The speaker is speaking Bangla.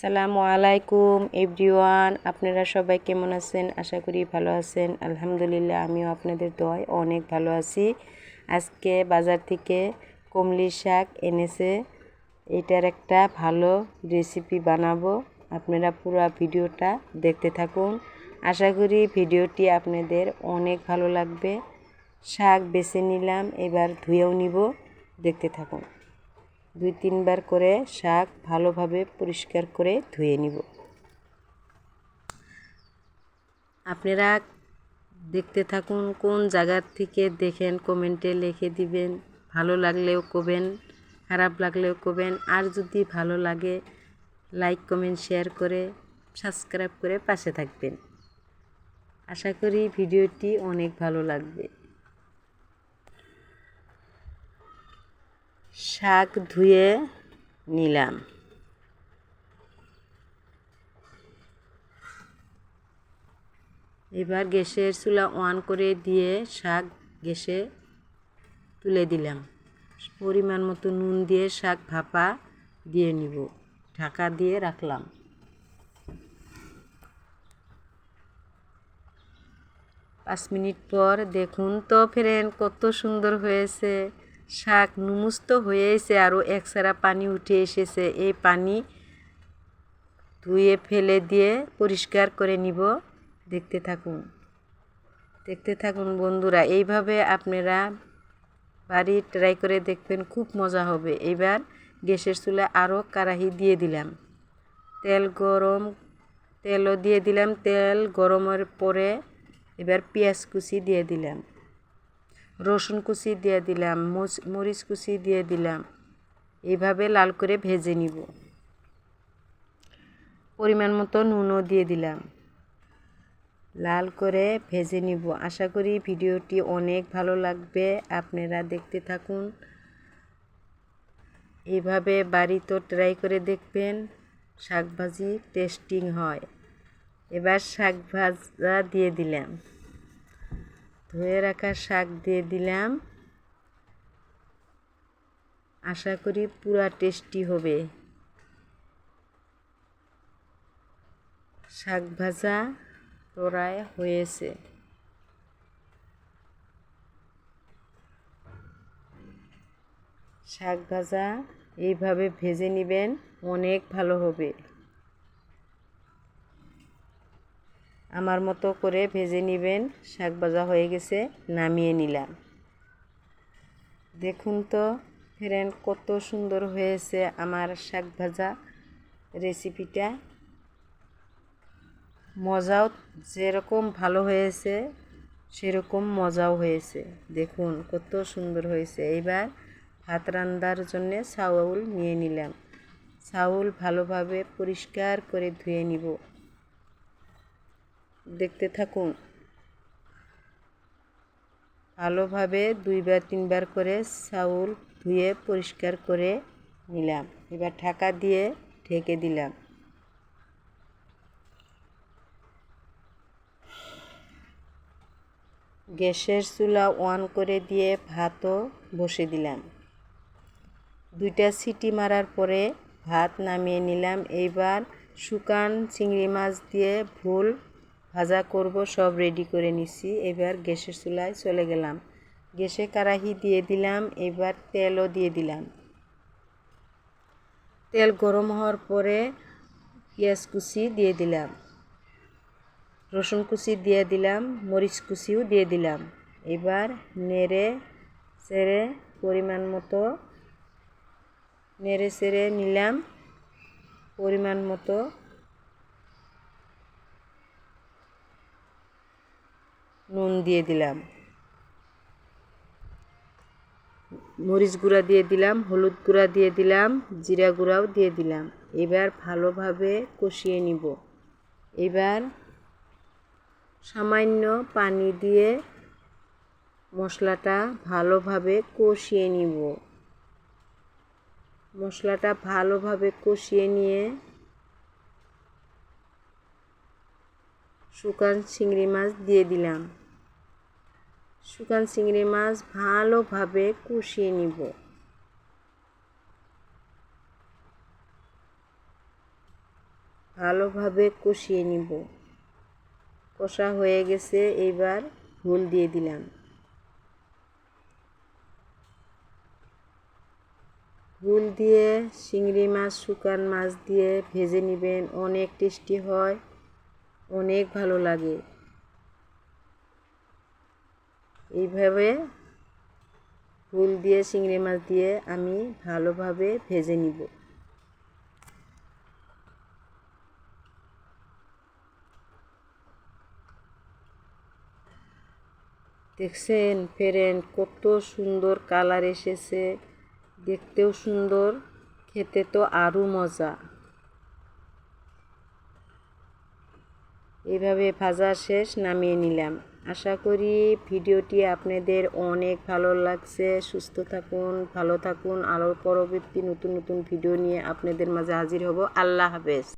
আসসালামু আলাইকুম, এভরিওয়ান। আপনারা সবাই কেমন আছেন? আশা করি ভালো আছেন। আলহামদুলিল্লাহ, আমিও আপনাদের দোয়ায় অনেক ভালো আছি। আজকে বাজার থেকে কমলি শাক এনেছে। এটার একটা ভালো রেসিপি বানাবো। আপনারা পুরো ভিডিওটা দেখতে থাকুন। আশা করি ভিডিওটি আপনাদের অনেক ভালো লাগবে। শাক বেছে নিলাম, এবার ধুয়েও নিব। দেখতে থাকুন। দুই তিনবার করে শাক ভালোভাবে পরিষ্কার করে ধুয়ে নিব। আপনারা দেখতে থাকুন, কোন জায়গার থেকে দেখেন, কমেন্টে লিখে দিবেন। ভালো লাগলেও কবেন খারাপ লাগলেও কবেন আর যদি ভালো লাগে, লাইক, কমেন্ট, শেয়ার করে, সাবস্ক্রাইব করে পাশে থাকবেন। আশা করি ভিডিওটি অনেক ভালো লাগবে। শাক ধুয়ে নিলাম। এবার গ্যাসের চুলা অন করে দিয়ে শাক গ্যাসে তুলে দিলাম। পরিমাণ মতো নুন দিয়ে শাক ভাপা দিয়ে নিব। ঢাকা দিয়ে রাখলাম। পাঁচ মিনিট পর দেখুন তো ফ্রেন্ড, কত সুন্দর হয়েছে। শাক নুমুস্ত হয়ে এসে আরও একসারা পানি উঠে এসেছে। এই পানি ধুয়ে ফেলে দিয়ে পরিষ্কার করে নিব। দেখতে থাকুন। দেখতে থাকুন বন্ধুরা, এইভাবে আপনারা বাড়ি ট্রাই করে দেখবেন, খুব মজা হবে। এবার গ্যাসের চুলা আরও কারাহি দিয়ে দিলাম। তেল গরম, তেলও দিয়ে দিলাম। তেল গরমের পরে এবার পেঁয়াজ কুচি দিয়ে দিলাম। রসুন কুচি দিয়ে দিলাম মরিচ কুচি দিয়ে দিলাম। এইভাবে লাল করে ভেজে নিব। পরিমাণ মতো নুনও দিয়ে দিলাম। লাল করে ভেজে নিব। আশা করি ভিডিওটি অনেক ভালো লাগবে। আপনারা দেখতে থাকুন। এভাবে বাড়িতে ট্রাই করে দেখবেন, শাকভাজি টেস্টিং হয়। এবার শাক ভাজা দিয়ে দিলাম। ধুয়ে রাখা শাক দিয়ে দিলাম। আশা করি পুরা টেস্টি হবে। শাক ভাজা তোরায় হয়েছে। শাক ভাজা এইভাবে ভেজে নেবেন, অনেক ভালো হবে। আমার মতো করে ভেজে নেবেন। শাক ভাজা হয়ে গেছে, নামিয়ে নিলাম। দেখুন তো, ফ্রেন্ড, কত সুন্দর হয়েছে আমার শাক ভাজা রেসিপিটা। মজাও যেরকম ভালো হয়েছে, সেরকম মজাও হয়েছে। দেখুন, কত সুন্দর হয়েছে। এইবার ভাত রান্নার জন্যে চাউল নিয়ে নিলাম। চাউল ভালোভাবে পরিষ্কার করে ধুয়ে নিব। দেখতে থাকুন। ভালোভাবে দুইবার, তিনবার করে চাউল ধুয়ে পরিষ্কার করে নিলাম। এবার ঢাকা দিয়ে ঢেকে দিলাম। গ্যাসের চুলা অন করে দিয়ে ভাতও বসে দিলাম। দুইটা সিটি মারার পরে ভাত নামিয়ে নিলাম। এইবার শুকান চিংড়ি মাছ দিয়ে ভুল ভাজা করব, সব রেডি করে নিছি। এবার গ্যাসের চুলায় চলে গেলাম। গ্যাসে কারাহি দিয়ে দিলাম, এবার তেলও দিয়ে দিলাম। তেল গরম হওয়ার পরে পেঁয়াজ কুচি দিয়ে দিলাম। রসুন কুচি দিয়ে দিলাম, মরিচ কুচিও দিয়ে দিলাম। এবার নেড়ে সেড়ে পরিমাণ মতো, নেড়ে সেড়ে নিলাম। পরিমাণ মতো নুন দিয়ে দিলাম। মরিচ গুঁড়া দিয়ে দিলাম, হলুদ গুঁড়া দিয়ে দিলাম, জিরা গুঁড়াও দিয়ে দিলাম। এবার ভালোভাবে কষিয়ে নিব। এবার সামান্য পানি দিয়ে মশলাটা ভালোভাবে কষিয়ে নিব। মশলাটা ভালোভাবে কষিয়ে নিয়ে শুকান চিংড়ি মাছ দিয়ে দিলাম। শুকান চিংড়ি মাছ ভালোভাবে কষিয়ে নিব। ভালোভাবে কষিয়ে নিব। কষা হয়ে গেছে এইবার ঝোল দিয়ে দিলাম। ঝোল দিয়ে চিংড়ি মাছ, শুকান মাছ দিয়ে ভেজে নেবেন, অনেক টেস্টি হয়, অনেক ভালো লাগে। এইভাবে ফুল দিয়ে, চিংড়ি মাছ দিয়ে আমি ভালোভাবে ভেজে নিব। দেখছেন ফেরেন কত সুন্দর কালার এসেছে। দেখতেও সুন্দর, খেতে তো আরও মজা। এইভাবে ভাজা শেষ, নামিয়ে নিলাম। আশা করি ভিডিওটি আপনাদের অনেক ভালো লাগছে। সুস্থ থাকুন, ভালো থাকুন। আরও পরবর্তী নতুন নতুন ভিডিও নিয়ে আপনাদের মাঝে হাজির হব। আল্লাহ হাফেজ।